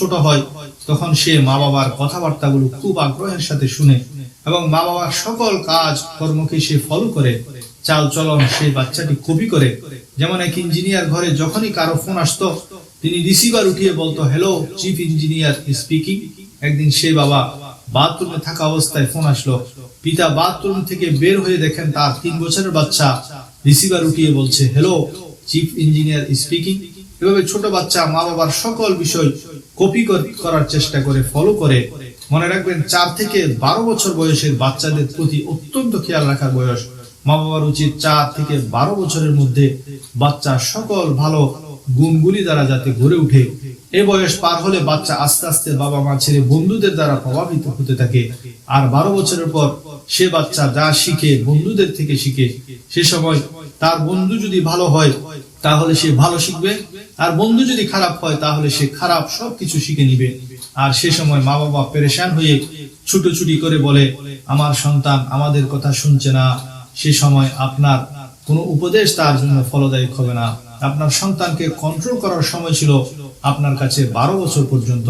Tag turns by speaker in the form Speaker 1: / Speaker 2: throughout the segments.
Speaker 1: ছোট হয়, তখন সে মা বাবার কথাবার্তাগুলো খুব আগ্রহের সাথে শুনে এবং মা বাবার সকল কাজ, কর্মকে সে ফলো করে। চাল চলন সেই বাচ্চাটি কপি করে। যেমন এক ইঞ্জিনিয়ার ঘরে যখনই কারও ফোন আসতো, তিনি রিসিভার উঠিয়ে বলতো হ্যালো চিফ ইঞ্জিনিয়ার স্পিকিং একদিন সে বাবা বাথরুমে থাকা অবস্থায় ফোন আসলো। পিতা বাথরুম থেকে বের হয়ে দেখেন তার তিন বছরের বাচ্চা রিসিভার উঠিয়ে বলছে হ্যালো চিফ ইঞ্জিনিয়ার স্পিকিং এভাবে ছোট বাচ্চা, মা বাবার সকল বিষয় কপি করার চেষ্টা করে ফলো করে। মনে রাখবেন, চার থেকে বারো বছর বয়সের বাচ্চাদের প্রতি অত্যন্ত খেয়াল রাখার বয়স। মা বাবার উচিত চার থেকে বারো বছরের মধ্যে বাচ্চা সকল ভালো গুণগুলি দ্বারা যাতে গড়ে উঠে। এ বয়স পার হলে বাচ্চা আস্তে আস্তে বাবা মা ছেড়ে বন্ধুদের দ্বারা প্রভাবিত হতে থাকে। আর বারো বছরের পর সে বাচ্চা যা শিখে বন্ধুদের থেকে শিখে, সে সময় তার বন্ধু যদি ভালো হয়, তাহলে সে ভালো শিখবে। আর বন্ধু যদি খারাপ হয়, তাহলে সে খারাপ সবকিছু শিখে নিবে। আর সে সময় মা বাবা পেরেশান হয়ে ছুটোছুটি করে বলে, আমার সন্তান আমাদের কথা শুনছে না। সে সময় আপনার কোনো উপদেশ তার জন্য ফলদায়ক হবে না। আপনার সন্তানকে কন্ট্রোল করার সময় ছিল আপনার কাছে বারো বছর পর্যন্ত।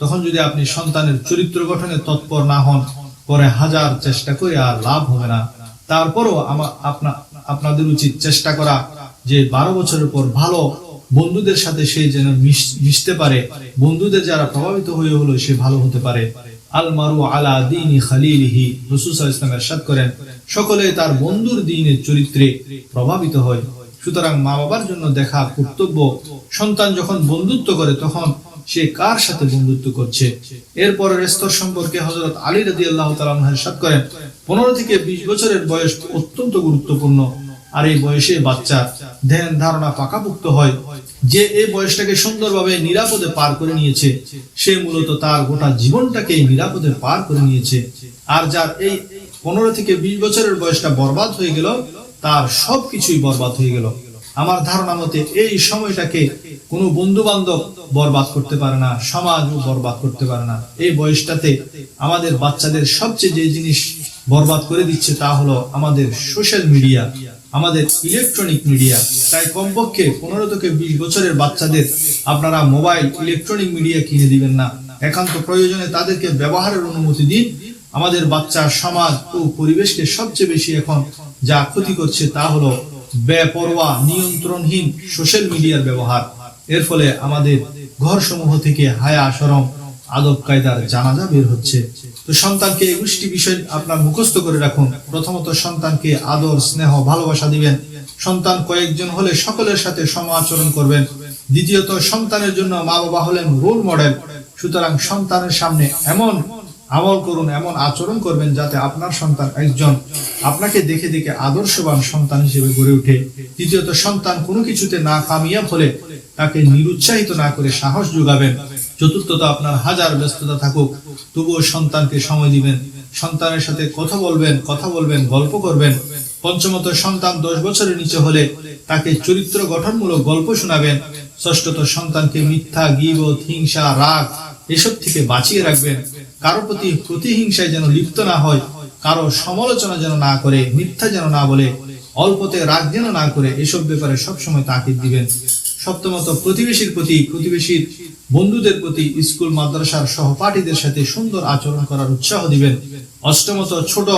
Speaker 1: তখন যদি আপনি সন্তানের চরিত্র গঠনে তৎপর না হন, পরে হাজার চেষ্টা করে আর লাভ হবে না। তারপরও আমার আপনা আপনাদের উচিত চেষ্টা করা যে বারো বছরের পর ভালো বন্ধুদের সাথে সে যেন মিশতে পারে। বন্ধুদের যারা প্রভাবিত হয়ে হলো, সে ভালো হতে পারে। আল মারু আলা দিনী খালিলিহি আলাইহি ওয়াসাল্লাম ইরশাদ করেন, সকলে তার বন্ধুর দিনের চরিত্রে প্রভাবিত হয়। সুতরাং মা বাবার জন্য দেখা কর্তব্য। সন্তান যখন বন্ধুত্ব করে তখন সে কার সাথে বন্ধুত্ব করছে? এরপরের স্তর সম্পর্কে হজরত আলী রাদি আল্লাহ সাত করেন পনেরো থেকে বিশ বছরের বয়স অত্যন্ত গুরুত্বপূর্ণ। আর এই বয়সে বাচ্চার ধ্যান ধারণা পাকাপুক্ত হয়। যে এই বয়সটাকে সুন্দরভাবে নিরাপদে পার করে নিয়েছে, সে মূলত তার গোটা জীবনটাকে নিরাপদে পার করে নিয়েছে। আর যার এই পনেরো থেকে বিশ বছরের বয়সটা বরবাদ হয়ে গেল, তার সবকিছুই বরবাদ হয়ে গেল। আমার ধারণা মতে এই সময়টাকে কোনো বন্ধু বান্ধব বরবাদ করতে পারে না, সমাজও বরবাদ করতে পারে না। এই বয়সটাতে আমাদের বাচ্চাদের সবচেয়ে যে জিনিস বরবাদ করে দিচ্ছে তা হলো আমাদের সোশ্যাল মিডিয়া আমাদের ইলেকট্রনিক মিডিয়া তাই কমপক্ষে পনেরো থেকে বিশ বছরের বাচ্চাদের আপনারা মোবাইল ইলেকট্রনিক মিডিয়া কিনে দিবেন না। একান্ত প্রয়োজনে তাদেরকে ব্যবহারের অনুমতি দিন। আমাদের বাচ্চা সমাজ ও পরিবেশকে সবচেয়ে বেশি এখন যা ক্ষতি করছে তা হলো বেপরোয়া, নিয়ন্ত্রণহীন সোশ্যাল মিডিয়ার ব্যবহার। এর ফলে আমাদের ঘর সমূহ থেকে হায়া সরম আদব কায়দার জানাজা বের হচ্ছে। তো সন্তানকে একুশটি বিষয় আপনার মুখস্থ করে রাখুন। প্রথমত সন্তানকে আদর, স্নেহ, ভালোবাসা দিবেন। সন্তান কয়েকজন হলে সকলের সাথে সম করবেন। দ্বিতীয়ত, সন্তানের জন্য মা বাবা হলেন রোল মডেল সুতরাং সন্তানের সামনে এমন আমল করুন, এমন আচরণ করবেন যাতে আপনার সন্তান একজন আপনাকে দেখে দেখে আদর্শবান সন্তান হিসেবে গড়ে ওঠে। তৃতীয়ত, সন্তান কোনো কিছুতে না কামিয়াব হলে তাকে নিরুৎসাহিত না করে সাহস যোগাবেন। চতুর্থত আপনার হাজার ব্যস্ততা থাকুক, তবুও সন্তানকে সময় দিবেন। সন্তানের সাথে কথা বলবেন কথা বলবেন, গল্প করবেন। পঞ্চমত, সন্তান দশ বছরের নিচে হলে তাকে চরিত্র গঠনমূলক গল্প শোনাবেন। ষষ্ঠত, সন্তানকে মিথ্যা, গিবত, হিংসা, রাগ এসব থেকে বাঁচিয়ে রাখবেন। কারও প্রতি প্রতিহিংসায় যেন লিপ্ত না হয়, কারও সমালোচনা যেন না করে, মিথ্যা যেন না বলে, অল্পতে রাগ যেন না করে, এসব ব্যাপারে সবসময় তাকিদ দিবেন। সপ্তমত প্রতিবেশীর প্রতি প্রতিবেশীর বন্ধুদের প্রতি স্কুল, মাদ্রাসার সহপাঠীদের সাথে সুন্দর আচরণ করার উৎসাহ দিবেন। অষ্টমত ছোট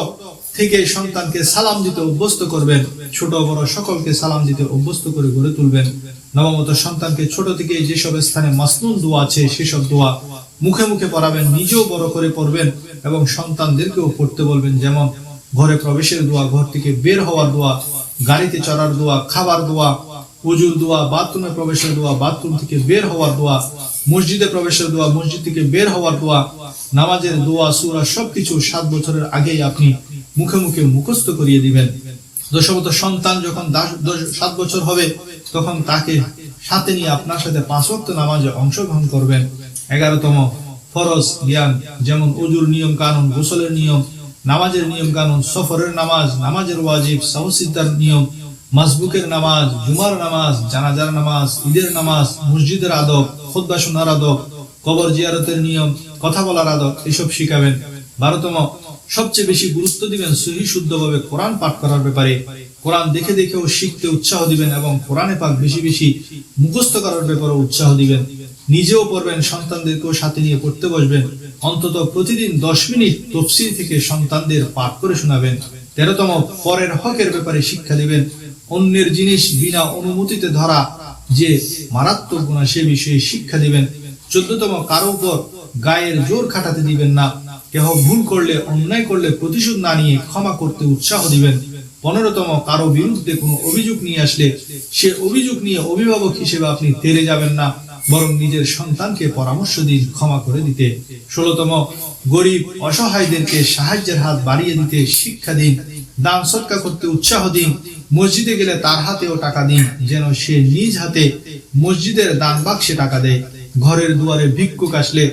Speaker 1: থেকে সন্তানকে সালাম দিতে অভ্যস্ত করবেন। ছোট বড় সকলকে সালাম দিতে অভ্যস্ত করে গড়ে তুলবেন। নবমত সন্তানকে ছোট থেকে যেসব স্থানে মাসনুন দোয়া আছে, সেসব দোয়া মুখে মুখে পড়াবেন, নিজেও বড় করে পড়বেন এবং সন্তানদেরকেও পড়তে বলবেন যেমন, ঘরে প্রবেশের দোয়া, ঘর থেকে বের হওয়ার দোয়া, গাড়িতে চড়ার দোয়া, খাবার দোয়া উজুর দোয়া, বাথরুমে প্রবেশের দোয়া, বাথরুম থেকে বের হওয়ার দোয়া, মসজিদে প্রবেশের দোয়া, মসজিদ থেকে বের হওয়ার দোয়া, নামাজের দোয়া, সুরা সবকিছু সাত বছরের আগেই আপনি মুখে মুখে মুখস্থ করিয়ে দিবেন। দশমত সন্তান যখন সাত বছর হবে, তখন তাকে সাথে নিয়ে আপনার সাথে পাঁচ ওয়াক্ত নামাজে অংশগ্রহণ করবেন। এগারোতম ফরজ জ্ঞান, যেমন উজুর নিয়ম কানুন, গোসলের নিয়ম, নামাজের নিয়ম কানুন, সফরের নামাজ, নামাজের ওয়াজিব সাহসিদ্দার নিয়ম মাসবুকের নামাজ, জুমার নামাজ, জানাজার নামাজ, ঈদের নামাজ, মসজিদের আদব খুদ্া শোনার আদব, কবর জিয়ারতের নিয়ম, কথা বলার আদব, এসব শিখাবেন। বারোতম, সবচেয়ে বেশি গুরুত্ব দিবেন সহি শুদ্ধভাবে কোরআন পাঠ করার ব্যাপারে। কোরআন দেখে দেখেও শিখতে উৎসাহ দিবেন এবং কোরআনে পাক বেশি বেশি মুখস্থ করার ব্যাপারে উৎসাহ দিবেন। নিজেও পড়বেন, সন্তানদেরকেও সাথে নিয়ে পড়তে বসবেন। অন্তত প্রতিদিন দশ মিনিট তফসিল থেকে সন্তানদের পাঠ করে শোনাবেন। তেরোতম, পরের হকের ব্যাপারে শিক্ষা দিবেন। অন্যের জিনিস বিনা অনুমতিতে ধরা, যে মারাত্মক গুণা সে বিষয়ে শিক্ষা দিবেন। চোদ্দতম, কারও উপর গায়ের জোর খাটাতে দিবেন না। কেহ ভুল করলে, অন্যায় করলে প্রতিশোধ না নিয়ে ক্ষমা করতে উৎসাহ দিবেন। পনেরোতম, কারও বিরুদ্ধে কোনো অভিযোগ নিয়ে আসলে সে অভিযোগ নিয়ে অভিভাবক হিসেবে আপনি তেরে যাবেন না, বরং নিজের সন্তানকে পরামর্শ দিন, ক্ষমা করে দিতে। ষোলতম, গরিব অসহায়দেরকে সাহায্যের হাত বাড়িয়ে দিতে শিক্ষা দিন, দান সৎকা করতে উৎসাহ দিন মসজিদে গেলে তার হাতেও টাকা দিন, যেন সে নিজ হাতে মসজিদের দান বাক্সে টাকা দেয়। ঘরের দুয়ারে ভিক্ষুক আসলে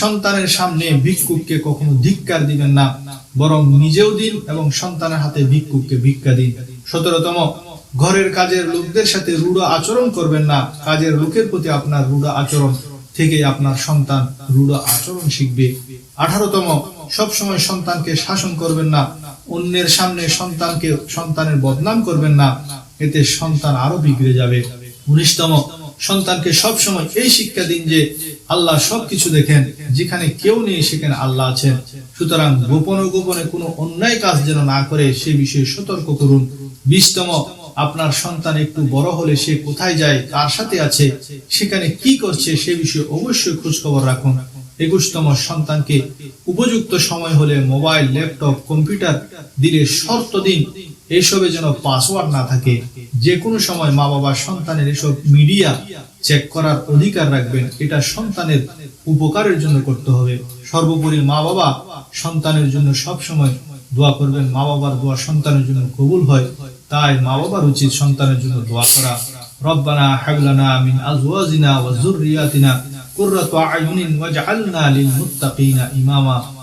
Speaker 1: সন্তানের সামনে ভিক্ষুককে কখনো ধিক্কার দিবেন না, বরং নিজেও দিন এবং সন্তানের হাতে ভিক্ষুককে ভিক্ষা দিন। সতেরোতম, ঘরের কাজের লোকদের সাথে রূঢ় আচরণ করবেন না, কাজের লোকের প্রতি আপনার রূঢ় আচরণ থেকে আপনার সন্তান রূঢ় আচরণ শিখবে। আঠারোতম, সবসময় সন্তানকে শাসন করবেন না অন্যের সামনে সন্তানকে, সন্তানের বদনাম করবেন না, এতে সন্তান আরও বিগড়ে যাবে। উনিশতম, সন্তানকে সব সময় এই শিক্ষা দিন যে আল্লাহ সবকিছু দেখেন, যেখানে কেউ নেই সেখানে আল্লাহ আছেন। সুতরাং গোপনে গোপনে কোনো অন্যায় কাজ যেন না করে, সে বিষয়ে সতর্ক করুন। বিশতম, আপনার সন্তান একটু বড় হলে সে কোথায় যায়, কার সাথে আছে, সেখানে কি করছে, সে বিষয়ে অবশ্যই খোঁজ খবর রাখুন। একুশতম সন্তানকে উপযুক্ত সময় হলে মোবাইল, ল্যাপটপ, কম্পিউটার দিলে শর্ত দিন, এসবে যেন পাসওয়ার্ড না থাকে। যে কোনো সময় মা বাবা সন্তানের এসব মিডিয়া চেক করার অধিকার রাখবেন, এটা সন্তানের উপকারের জন্য করতে হবে। সর্বোপরি মা বাবা সন্তানের জন্য সব সময় দোয়া করবেন। মা বাবার দোয়া সন্তানের জন্য কবুল হয়। তাই মা বাবার উচিত সন্তানের জন্য দোয়া করা। রব্বানা হাবলানা মিন আজওয়াজিনা ওয়া যুররিয়াতিনা قرة أعين وجعلنا للمتقين إماما.